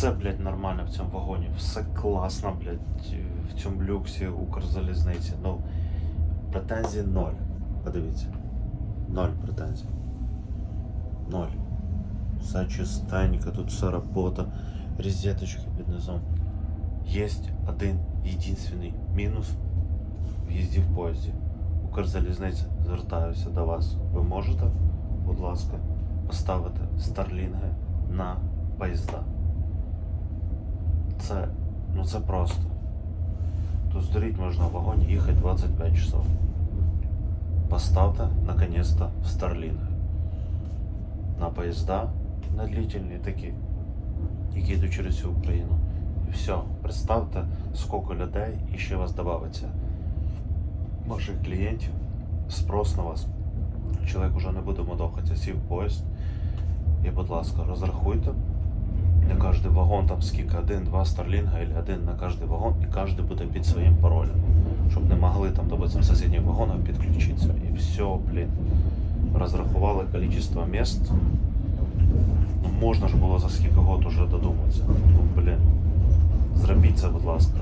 Все, блядь, нормально в цьому вагоні, все класно, блядь, в цьому люксі Укрзалізниці. Ну, претензій ноль. Подивіться. Ноль претензій. Ноль. Все чистенько, тут все робота, розеточки під низом. Є один єдинственний мінус в їзді в поїзді. Укрзалізниця, звертаюся до вас. Ви можете, будь ласка, поставити старлінги на поїзда. Це, ну це просто. Тут здуріть можна в вагоні їхати 25 часов. Поставте наконец-то старлінги на поїзда на длительні такі, які йдуть через всю Україну. І все, представте, скільки людей і ще вас додається. Ваших клієнтів, спрос на вас. Чоловік уже не буде модохатися, сів поїзд. І, будь ласка, розрахуйте. На кожен вагон там скільки, один-два старлінга, або один на кожен вагон, і кожен буде під своїм паролем. Щоб не могли там, допустим, сусідніх вагонах підключитися. І все, блін. Розрахували количество місць. Ну, можна ж було за скільки год уже додуматися. Ну, блін. Зробіть це, будь ласка.